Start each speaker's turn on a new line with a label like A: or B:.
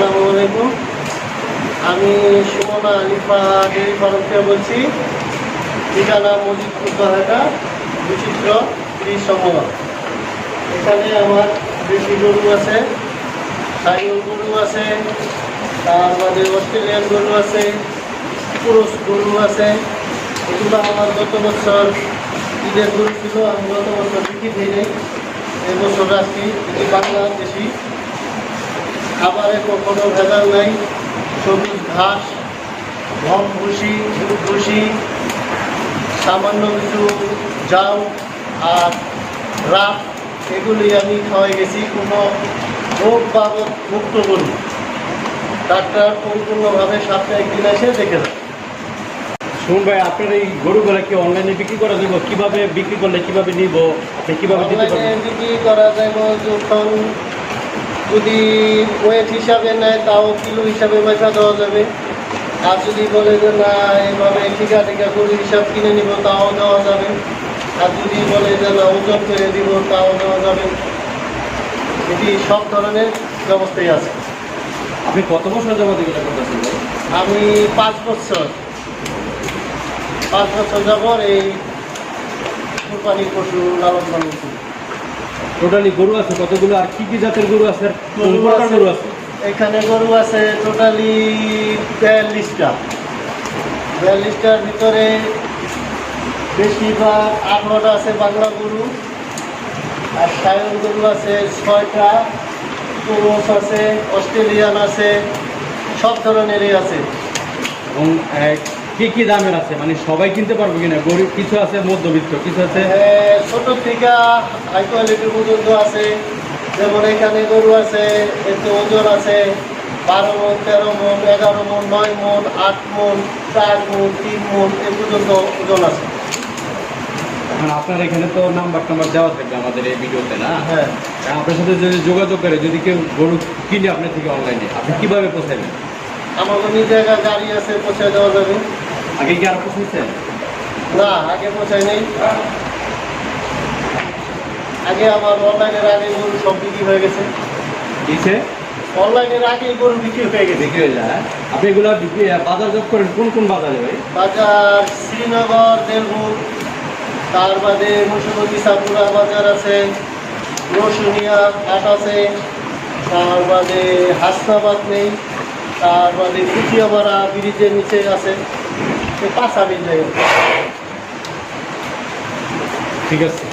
A: আসসালামু আলাইকুম। আমি সুমনা আলিফা ডেয়ারি ফার্ম থেকে বলছি। ঠিকানা মজিদপুর দহাটা বিচিত্র ত্রিশ এখানে আমার দেশি গরু আছে সাইল গরু আছে তার বাদে অস্ট্রেলিয়ান গরু আছে, পুরুষ গরু আছে। এগুলো আমার গত বছর ঈদের গরু ছিল, আমি গত বছর বিক্রি দিয়ে যাই এবছর রাখছি এটি বাংলাদেশি খাবারে কখনো ভেজাল নাই। সবুজ ঘাস গম ভুসি দুধ ভুসি সামান্য কিছু জাম আর রাপ এগুলি আমি খাওয়াই গেছি। কোনো রোগ বাবদ মুক্ত করি ডাক্তার পরিপূর্ণভাবে সাপ্তাহিক দিন এসে দেখে
B: শুনুন ভাই আপনার এই গরুগুলা কি অনলাইনে বিক্রি করা যাবে? কীভাবে বিক্রি করলে কীভাবে নিব? আপনি কীভাবে
A: বিক্রি করা যাব যখন যদি ওয়েট হিসাবে নেয় তাও কিলো হিসাবে পয়সা দেওয়া যাবে। আর যদি বলে যে না এইভাবে ঠিকা ঠিকা গরু হিসাব কিনে নিব তাও দেওয়া যাবে। আর যদি বলে যে না ওজন করে দিব তাও দেওয়া যাবে। এটি সব ধরনের ব্যবস্থাই আছে।
B: আপনি কত বছর যাবত এগুলো করতেছেন
A: আমি পাঁচ বছর পাঁচ বছর যাবর এই কোরবানির পশু লালন পালন করি।
B: টোটালি গরু আছে কতগুলো আর কি কি জাতের গরু আছে
A: গরু আছে।
B: গরু আছে
A: এখানে গরু আছে টোটালি বিয়াল্লিশটা বিয়াল্লিশটার ভিতরে বেশিরভাগ আঠারোটা আছে বাংলা গরু আর সায়ন গরু আছে ছয়টা পুরুষ আছে অস্ট্রেলিয়ান আছে সব ধরনেরই আছে
B: এবং আহ, কি কি দামের আছে? মানে সবাই কিনতে পারবে কিনা? গরিব কিছু আছে মধ্যবিত্ত কিছু আছে?
A: ছোট থেকে হাই কোয়ালিটির পর্যন্ত আছে। যেমন এখানে গরু আছে এতে ওজন আছে বারো মন তেরো মন এগারো মন নয় মন আট মন চার মন তিন মন এ পর্যন্ত ওজন আছে।
B: এখন আপনার এখানে তো নাম্বার টাম্বার দেওয়া থাকবে আমাদের এই ভিডিওতে না?
A: হ্যাঁ।
B: আপনার সাথে যদি যোগাযোগ করে যদি কেউ গরু কিনে আপনার থেকে অনলাইনে আপনি কীভাবে পোষাবেন
A: আমার নিজে একা গাড়ি আছে পৌঁছে দেওয়া যাবে।
B: আগে কি আর পোষাইছেন?
A: না আগে পৌঁছায় নেই। আগে আমার অনলাইনের আগে গরু সব বিক্রি হয়ে গেছে।
B: দিছে
A: অনলাইনের আগে গরু বিক্রি হয়ে গেছে।
B: বিক্রি হয়ে যায়। আপনি এগুলো বিক্রি বাজার যোগ করেন কোন কোন বাজারে ভাই?
A: বাজার শ্রীনগর দেলপুর তার বাদে মুসুমতি সাপুরা বাজার আছে রসুনিয়া হাট আছে তার বাদে হাসনাবাদ নেই। তার বাদে কুটিয়াপাড়া ব্রিজের নিচে আছে। পাঁচা মিল
B: ঠিক আছে।